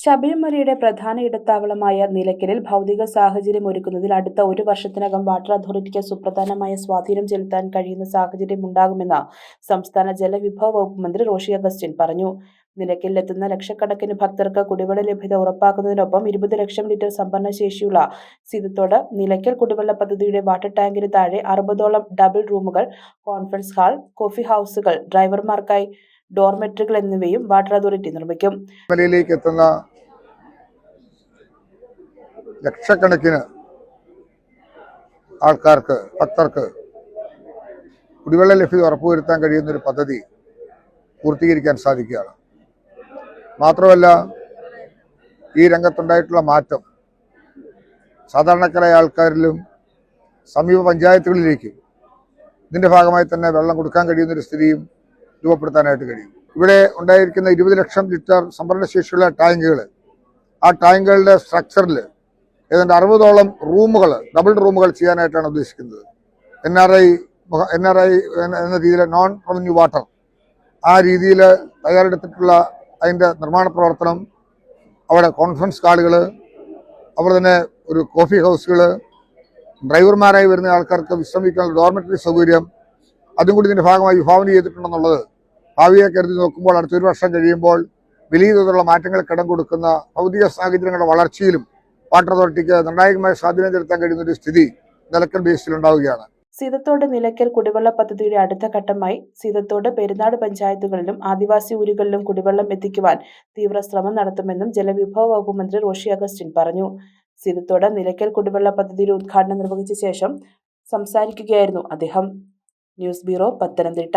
ശബരിമലയുടെ പ്രധാന ഇടത്താവളമായ നിലയ്ക്കലിൽ ഭൗതിക സാഹചര്യം ഒരുക്കുന്നതിൽ അടുത്ത ഒരു വർഷത്തിനകം വാട്ടർ അതോറിറ്റിക്ക് സുപ്രധാനമായ സ്വാധീനം ചെലുത്താൻ കഴിയുന്ന സാഹചര്യം ഉണ്ടാകുമെന്ന് സംസ്ഥാന ജലവിഭവ വകുപ്പ് മന്ത്രി റോഷി അഗസ്റ്റിൻ പറഞ്ഞു. നിലയ്ക്കലിലെത്തുന്ന ലക്ഷക്കണക്കിന് ഭക്തർക്ക് കുടിവെള്ള ലഭ്യത ഉറപ്പാക്കുന്നതിനൊപ്പം ഇരുപത് ലക്ഷം ലിറ്റർ സംഭരണ ശേഷിയുള്ള സിദ്ധത്തോട് നിലയ്ക്കൽ കുടിവെള്ള പദ്ധതിയുടെ വാട്ടർ ടാങ്കിന് താഴെ അറുപതോളം ഡബിൾ റൂമുകൾ കോൺഫറൻസ് ഹാൾ കോഫി ഹൗസുകൾ ഡ്രൈവർമാർക്കായി ഡോർമെട്രികൾ എന്നിവയും വാട്ടർ അതോറിറ്റി നിർമ്മിക്കും. ശബരിമലയിലേക്ക് എത്തുന്ന ലക്ഷക്കണക്കിന് ആൾക്കാർക്ക് ഭക്തർക്ക് കുടിവെള്ള ലഭ്യത ഉറപ്പുവരുത്താൻ കഴിയുന്ന ഒരു പദ്ധതി പൂർത്തീകരിക്കാൻ സാധിക്കുകയാണ്. മാത്രമല്ല ഈ രംഗത്തുണ്ടായിട്ടുള്ള മാറ്റം സാധാരണക്കാരായ ആൾക്കാരിലും സമീപ പഞ്ചായത്തുകളിലേക്കും ഇതിന്റെ ഭാഗമായി തന്നെ വെള്ളം കൊടുക്കാൻ കഴിയുന്നൊരു സ്ഥിതിയും രൂപപ്പെടുത്താനായിട്ട് കഴിയും. ഇവിടെ ഉണ്ടായിരിക്കുന്ന ഇരുപത് ലക്ഷം ലിറ്റർ സംഭരണശേഷിയുള്ള ടാങ്കുകൾ ആ ടാങ്കുകളുടെ സ്ട്രക്ചറിൽ ഏതാണ്ട് അറുപതോളം റൂമുകൾ ഡബിൾ റൂമുകൾ ചെയ്യാനായിട്ടാണ് ഉദ്ദേശിക്കുന്നത്. N R I N R I എന്ന രീതിയിൽ നോൺ റവന്യൂ വാട്ടർ ആ രീതിയിൽ തയ്യാറെടുത്തിട്ടുള്ള അതിന്റെ നിർമ്മാണ പ്രവർത്തനം അവിടെ കോൺഫറൻസ് ഹാളുകൾ അതുപോലെ തന്നെ ഒരു കോഫി ഹൗസുകൾ ഡ്രൈവർമാരായി വരുന്ന ആൾക്കാർക്ക് വിശ്രമിക്കാനുള്ള ഡോർമെറ്ററി സൗകര്യം അതും കൂടി ഇതിന്റെ ഭാഗമായി വിഭാവന ചെയ്തിട്ടുണ്ടെന്നുള്ളത് ഭാവിയെ കരുതി നോക്കുമ്പോൾ അടുത്തൊരു വർഷം കഴിയുമ്പോൾ വലിയ തോതിലുള്ള മാറ്റങ്ങൾ കടം കൊടുക്കുന്ന ഭൗതിക സാഹചര്യങ്ങളുടെ വളർച്ചയിലും വാട്ടർ അതോറിറ്റിക്ക് നിർണായകമായ സ്വാധീനം ചെലുത്താൻ കഴിയുന്ന ഒരു സ്ഥിതി നിലക്കൽ ബേസിൽ ഉണ്ടാവുകയാണ്. സീതത്തോട് നിലയ്ക്കൽ കുടിവെള്ള പദ്ധതിയുടെ അടുത്ത ഘട്ടമായി സീതത്തോട് പെരുന്നാട് പഞ്ചായത്തുകളിലും ആദിവാസി ഊരുകളിലും കുടിവെള്ളം എത്തിക്കുവാൻ തീവ്ര ശ്രമം നടത്തുമെന്നും ജലവിഭവ വകുപ്പ് മന്ത്രി റോഷി അഗസ്റ്റിൻ പറഞ്ഞു. സീതത്തോട് നിലയ്ക്കൽ കുടിവെള്ള പദ്ധതിയുടെ ഉദ്ഘാടനം നിർവഹിച്ച ശേഷം സംസാരിക്കുകയായിരുന്നു അദ്ദേഹം. News bureau Pathanamthitta.